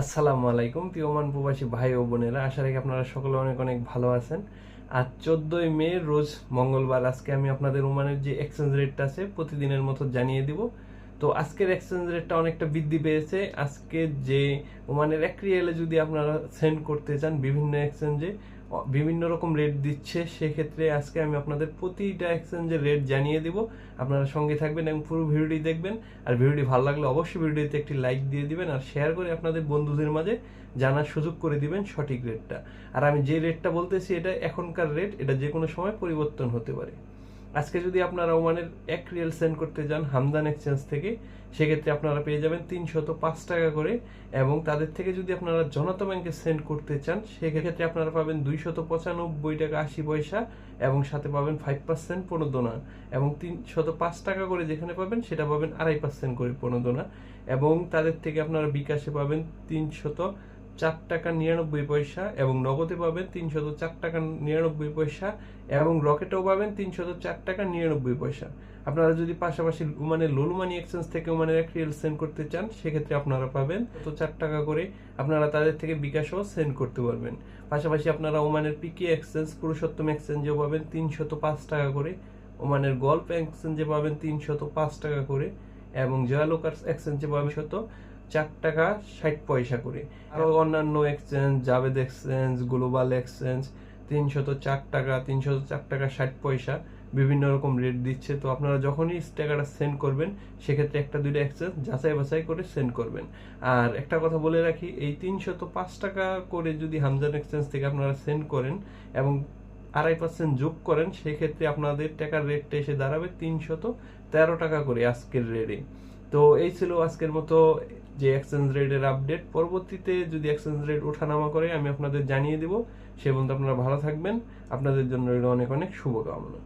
আসসালামু আলাইকুম, প্রিয়মান প্রবাসী ভাই ও বোনেরা। আশা রাখি আপনারা সকলে অনেক অনেক ভালো আছেন। আর চোদ্দই মে রোজ মঙ্গলবার আজকে আমি আপনাদের ওমানের যে এক্সচেঞ্জ রেটটা আছে, প্রতিদিনের মতো জানিয়ে দিব। তো আজকের এক্সচেঞ্জ রেটটা অনেকটা বৃদ্ধি পেয়েছে। আজকে যে ওমানের এক রিয়েলে যদি আপনারা সেন্ড করতে চান বিভিন্ন এক্সচেঞ্জে বিভিন্ন রকম রেট দিচ্ছে, সেক্ষেত্রে আজকে আমি আপনাদের প্রতিটা এক্সচেঞ্জের রেট জানিয়ে দিব। আপনারা সঙ্গে থাকবেন এবং পুরো ভিডিওটি দেখবেন। আর ভিডিওটি ভালো লাগলে অবশ্যই ভিডিওতে একটি লাইক দিয়ে দিবেন আর শেয়ার করে আপনাদের বন্ধুদের মাঝে জানার সুযোগ করে দিবেন সঠিক রেটটা আর আমি যে রেটটা বলতেছি, এটা এখনকার রেট এটা যে কোনো সময় পরিবর্তন হতে পারে। আজকে যদি আপনারা ওমানের এক রিয়েল সেন্ড করতে যান হামদান এক্সচেঞ্জ থেকে, সেক্ষেত্রে আপনারা পেয়ে যাবেন তিনশত পাঁচ টাকা করে। এবং তাদের থেকে যদি আপনারা জনতা ব্যাংকে সেন্ড করতে চান, সেক্ষেত্রে আপনারা পাবেন দুইশত পঁচানব্বই টাকা আশি পয়সা এবং সাথে পাবেন ফাইভ পার্সেন্ট প্রণোদনা এবং তিনশত পাঁচ টাকা করে যেখানে পাবেন, সেটা পাবেন আড়াই পার্সেন্ট করে প্রণোদনা এবং তাদের থেকে আপনারা বিকাশে পাবেন তিনশত চার টাকা নিরানব্বই পয়সা এবং নগদে পাবেন তিনশত চার টাকা নিরানব্বই পয়সা এবং রকেটেও পাবেন তিনশত চার টাকা নিরানব্বই পয়সা। আপনারা যদি পাশাপাশি মানে লোল মানি এক্সচেঞ্জ থেকে মানে এক রিয়েল সেন্ড করতে চান, সেক্ষেত্রে আপনারা পাবেন তো চার টাকা করে আপনারা তাদের থেকে বিকাশও সেন্ড করতে পারবেন। পাশাপাশি আপনারা ওমানের পিকি এক্সচেঞ্জ পুরুষোত্তম এক্সচেঞ্জেও পাবেন তিনশত পাঁচ টাকা করে। ওমানের গল্প এক্সচেঞ্জে পাবেন তিনশত পাঁচ টাকা করে এবং জয়ালোকার্স এক্সচেঞ্জে পাবেন শত চার টাকা ষাট পয়সা করে। আরও অন্যান্য exchange Javed exchange global exchange তিনশত চার টাকা তিনশত চার টাকা ষাট পয়সা বিভিন্ন রকম রেট দিচ্ছে। তো আপনারা যখনই টাকাটা সেন্ড করবেন সেক্ষেত্রে একটা দুইটা এক্সচেঞ্জ যাচাই বাছাই করে সেন্ড করবেন। আর একটা কথা বলে রাখি এই তিনশত পাঁচ টাকা করে যদি হামজান এক্সচেঞ্জ থেকে আপনারা সেন্ড করেন এবং আড়াই পার্সেন্ট যোগ করেন সেক্ষেত্রে আপনাদের টাকার রেটটা এসে দাঁড়াবে তিনশত তেরো টাকা করে আজকের রেটে তো এই ছিল আজকের মতো যে এক্সচেঞ্জ রেটের আপডেট পরবর্তীতে যদি এক্সচেঞ্জ রেট ওঠানামা করে, আমি আপনাদের জানিয়ে দেব। সে পর্যন্ত আপনারা ভালো থাকবেন। আপনাদের জন্য রইল অনেক অনেক শুভকামনা।